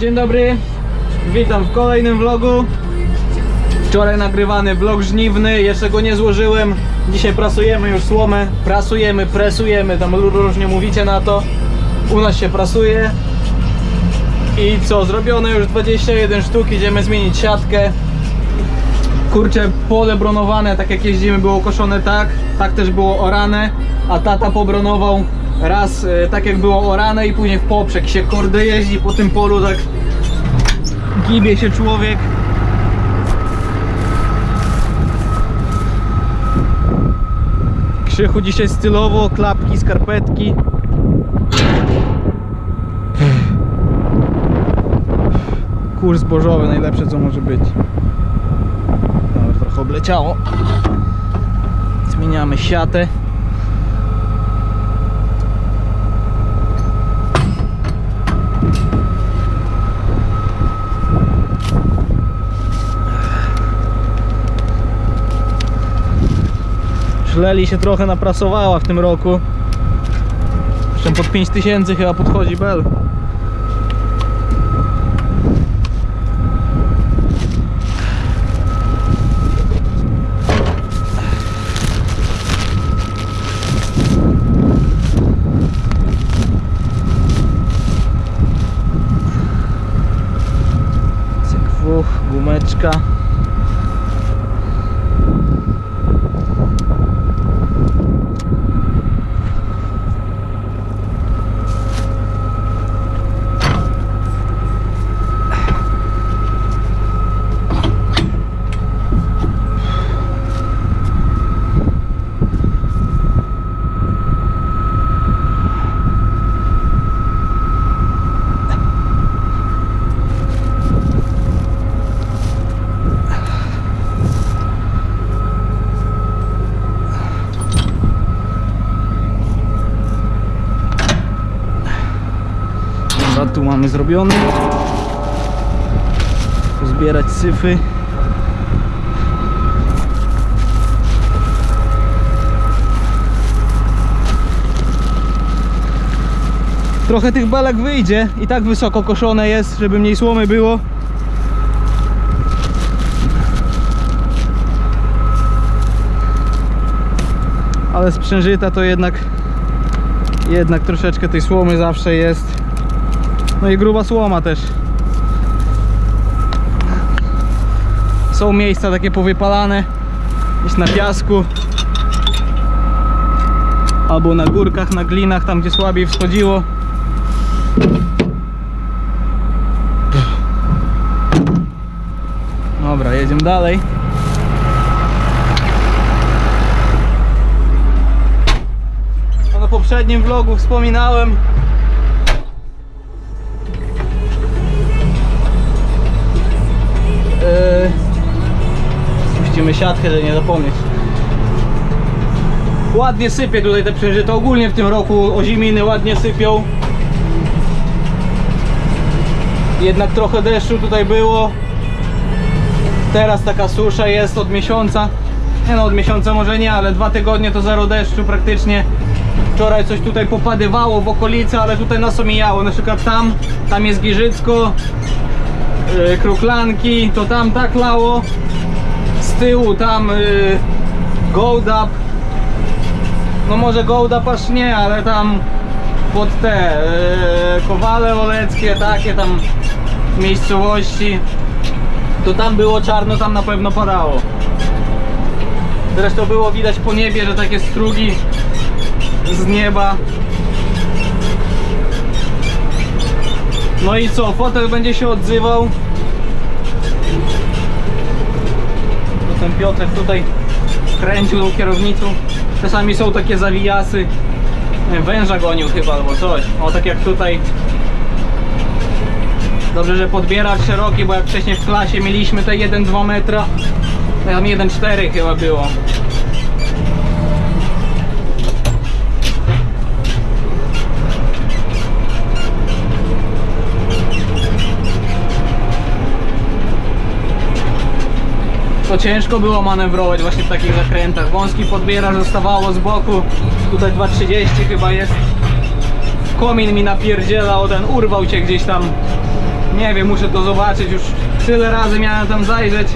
Dzień dobry, witam w kolejnym vlogu. Wczoraj nagrywany vlog żniwny, jeszcze go nie złożyłem. Dzisiaj prasujemy już słomę, prasujemy, presujemy, tam różnie mówicie na to. U nas się prasuje. I co, zrobione już 21 sztuk, idziemy zmienić siatkę. Kurczę, pole bronowane, tak jak jeździmy, było koszone tak, tak też było orane, a tata pobronował raz e, tak jak było orane i później w poprzek się kurde jeździ po tym polu, tak gibie się człowiek. Krzychu dzisiaj stylowo, klapki, skarpetki. Kurs zbożowy, najlepsze co może być. Dobra, trochę obleciało. Zmieniamy siatę. Szleli się trochę naprasowała w tym roku. Jeszcze pod 5000 chyba podchodzi bel. Gumeczka. Dobra, tu mamy zrobiony. Pozbierać syfy. Trochę tych belek wyjdzie i tak wysoko koszone jest, żeby mniej słomy było. Ale sprzężyta to jednak jednak troszeczkę tej słomy zawsze jest. No i gruba słoma też. Są miejsca takie powypalane. Jest na piasku. Albo na górkach, na glinach, tam gdzie słabiej wschodziło. Dobra, jedziemy dalej. No na poprzednim vlogu wspominałem, Puścimy siatkę, żeby nie zapomnieć. Ładnie sypie tutaj te przężyto. Ogólnie w tym roku oziminy ładnie sypią. Jednak trochę deszczu tutaj było. Teraz taka susza jest od miesiąca. Nie no, od miesiąca może nie, ale dwa tygodnie to zero deszczu praktycznie. Wczoraj coś tutaj popadywało w okolicy, ale tutaj nas omijało. Na przykład tam, tam jest Giżycko, yy, Kruklanki, to tam tak lało. Z tyłu tam yy, Gold Up. No może Gold Up aż nie, ale tam pod te yy, Kowale Oleckie, takie tam miejscowości. To tam było czarno, tam na pewno padało. Zresztą było widać po niebie, że takie strugi z nieba. No i co, fotel będzie się odzywał. Ten Piotrek tutaj kręcił tą kierownicą. Czasami są takie zawijasy. Węża gonił chyba albo coś. O tak jak tutaj. Dobrze, że podbieracz szeroki, bo jak wcześniej w klasie mieliśmy te 1-2 metra. Tam 1,4 chyba było. To ciężko było manewrować właśnie w takich zakrętach. Wąski podbieracz zostawało z boku. Tutaj 2,30 chyba jest. Komin mi napierdzielał, ten urwał cię gdzieś tam Nie wiem, muszę to zobaczyć. Już tyle razy miałem tam zajrzeć.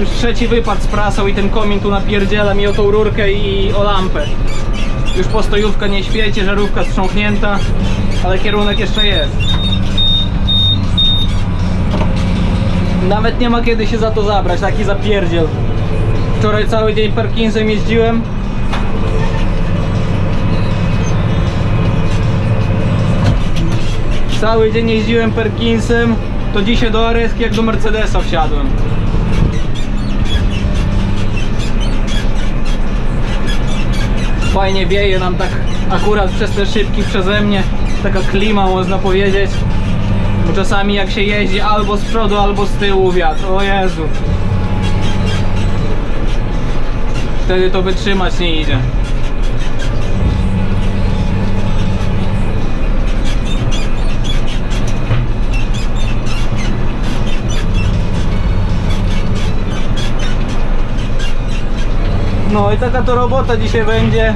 Już trzeci wypad z prasą i ten komin tu napierdziela mi o tą rurkę i o lampę. Już postojówka nie świeci, żarówka strząknięta, ale kierunek jeszcze jest. Nawet nie ma kiedy się za to zabrać, taki zapierdziel. Wczoraj cały dzień Perkinsem jeździłem. Cały dzień jeździłem Perkinsem, to dzisiaj do Areski jak do Mercedesa wsiadłem. Fajnie wieje nam tak akurat przez te szybki przeze mnie. Taka klima można powiedzieć. Bo czasami jak się jeździ albo z przodu, albo z tyłu wiatr. O Jezu. Wtedy to wytrzymać nie idzie. No i taka to robota dzisiaj będzie.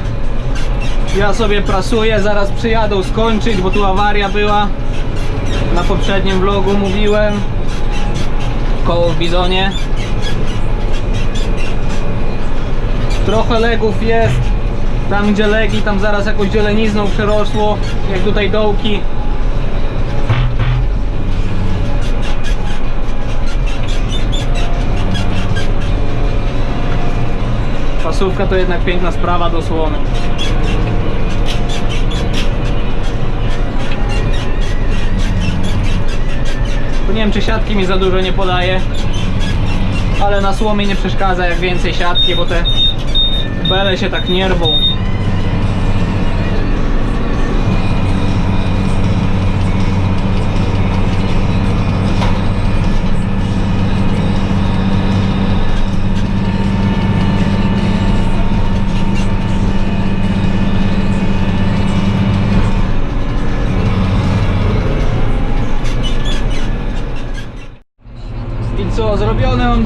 Ja sobie prasuję, zaraz przyjadą skończyć, bo tu awaria była. Na poprzednim vlogu mówiłem. Koło w bizonie. Trochę legów jest. Tam gdzie legi, tam zaraz jakąś dzielenizną przerosło. Jak tutaj dołki. Pasówka to jednak piękna sprawa do słony. Nie wiem czy siatki mi za dużo nie podaje Ale na słomie nie przeszkadza jak więcej siatki, bo te bele się tak nie rwą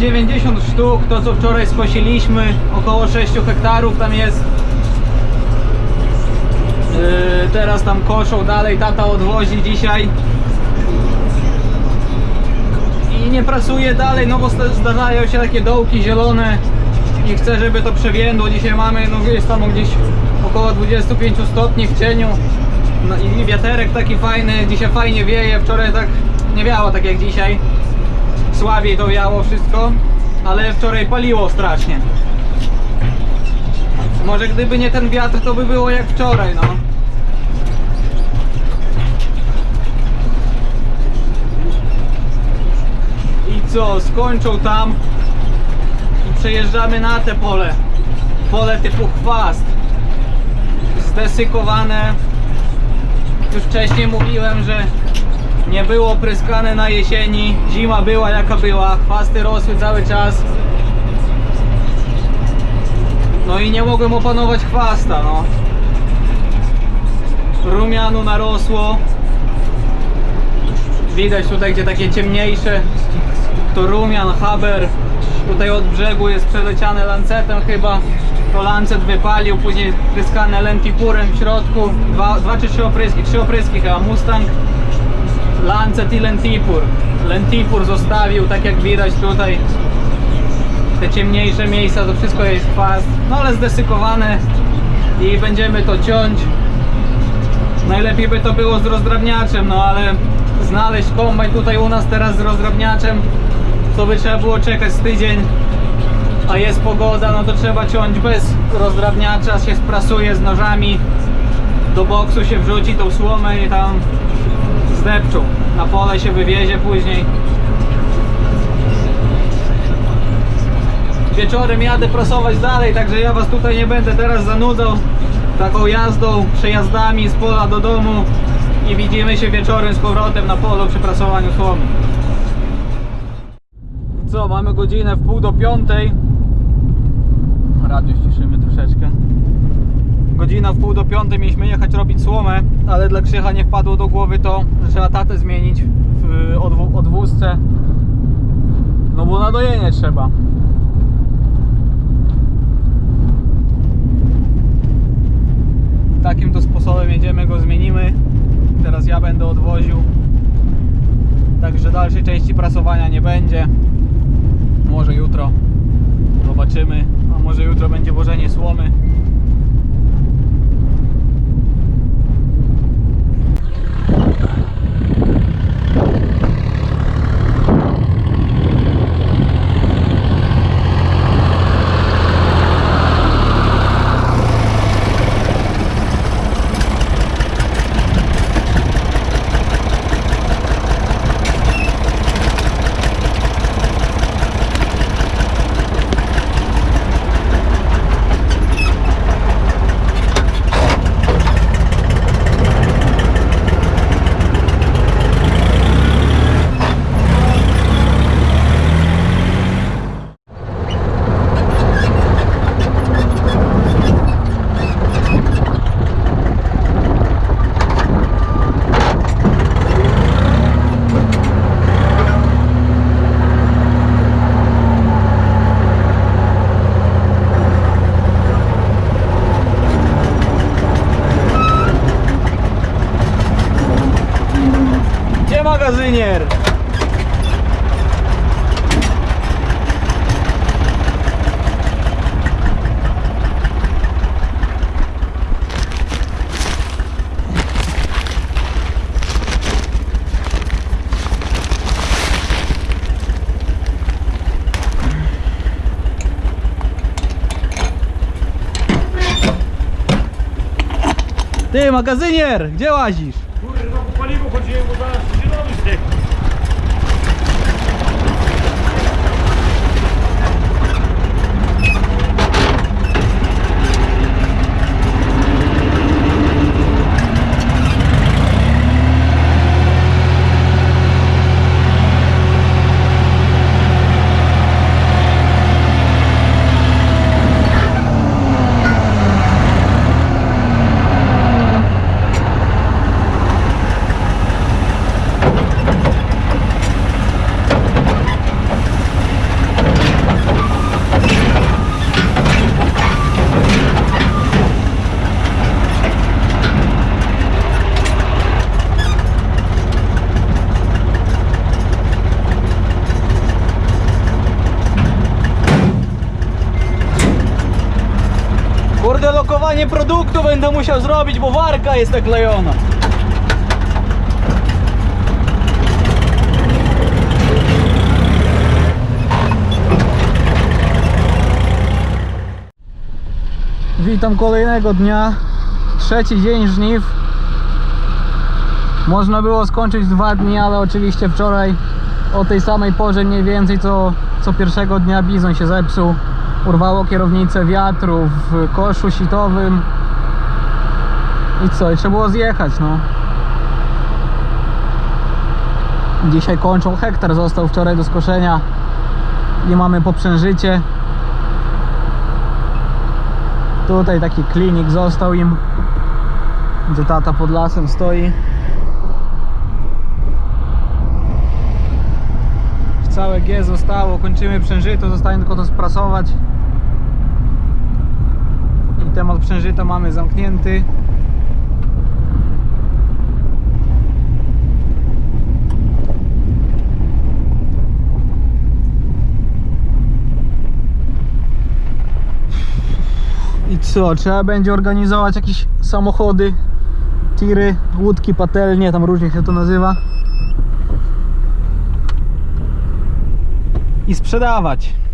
90 sztuk, to co wczoraj skosiliśmy, około 6 hektarów tam jest. Yy, teraz tam koszą dalej, tata odwozi dzisiaj. I nie pracuje dalej, no bo zdarzają się takie dołki zielone i chcę, żeby to przewiędło. Dzisiaj mamy, no jest tam gdzieś około 25 stopni w cieniu. No i wiaterek taki fajny, dzisiaj fajnie wieje, wczoraj tak nie wiało tak jak dzisiaj słabiej to wiało wszystko, ale wczoraj paliło strasznie. Może gdyby nie ten wiatr, to by było jak wczoraj, no. I co, skończą tam i przejeżdżamy na te pole. Pole typu chwast. Zdesykowane. Już wcześniej mówiłem, że nie było pryskane na jesieni, zima była jaka była, chwasty rosły cały czas. No i nie mogłem opanować chwasta, no. Rumianu narosło. Widać tutaj, gdzie takie ciemniejsze, to rumian, haber. Tutaj od brzegu jest przeleciane lancetem chyba. To lancet wypalił, później pryskane lentipurem w środku. Dwa, dwa czy trzy opryski, trzy opryski chyba, Mustang. Lancet i Lentipur. Lentipur zostawił, tak jak widać tutaj. Te ciemniejsze miejsca, to wszystko jest chwast. No ale zdesykowane i będziemy to ciąć. Najlepiej by to było z rozdrabniaczem, no ale znaleźć kombajn tutaj u nas teraz z rozdrabniaczem, to by trzeba było czekać z tydzień. A jest pogoda, no to trzeba ciąć bez rozdrabniacza, się sprasuje z nożami. Do boksu się wrzuci tą słomę i tam zdepczą. Na pole się wywiezie później. Wieczorem jadę prasować dalej, także ja was tutaj nie będę teraz zanudzał taką jazdą, przejazdami z pola do domu i widzimy się wieczorem z powrotem na polu przy prasowaniu słomy. Co, mamy godzinę w pół do piątej. Radio ściszymy troszeczkę. Godzina w pół do piątej mieliśmy jechać robić słomę, ale dla Krzycha nie wpadło do głowy to, że trzeba tatę zmienić w odwózce. No bo na dojenie trzeba. Takim to sposobem jedziemy, go zmienimy. Teraz ja będę odwoził. Także dalszej części prasowania nie będzie. Może jutro. Zobaczymy. A może jutro będzie wożenie słomy. Magazynier, gdzie łazisz? Produktu będę musiał zrobić, bo warka jest naklejona. Witam kolejnego dnia. Trzeci dzień żniw. Można było skończyć dwa dni, ale oczywiście wczoraj o tej samej porze mniej więcej co, co pierwszego dnia bizon się zepsuł. Urwało kierownicę wiatru w koszu sitowym. I co? I trzeba było zjechać, no. Dzisiaj kończą. Hektar został wczoraj do skoszenia. I mamy poprzężycie. Tutaj taki klinik został im. Gdzie tata pod lasem stoi. Całe G zostało, kończymy przężyto, zostaje tylko to sprasować. Temat przężyta mamy zamknięty. I co, trzeba będzie organizować jakieś samochody, tiry, łódki, patelnie, tam różnie się to nazywa. i sprzedawać.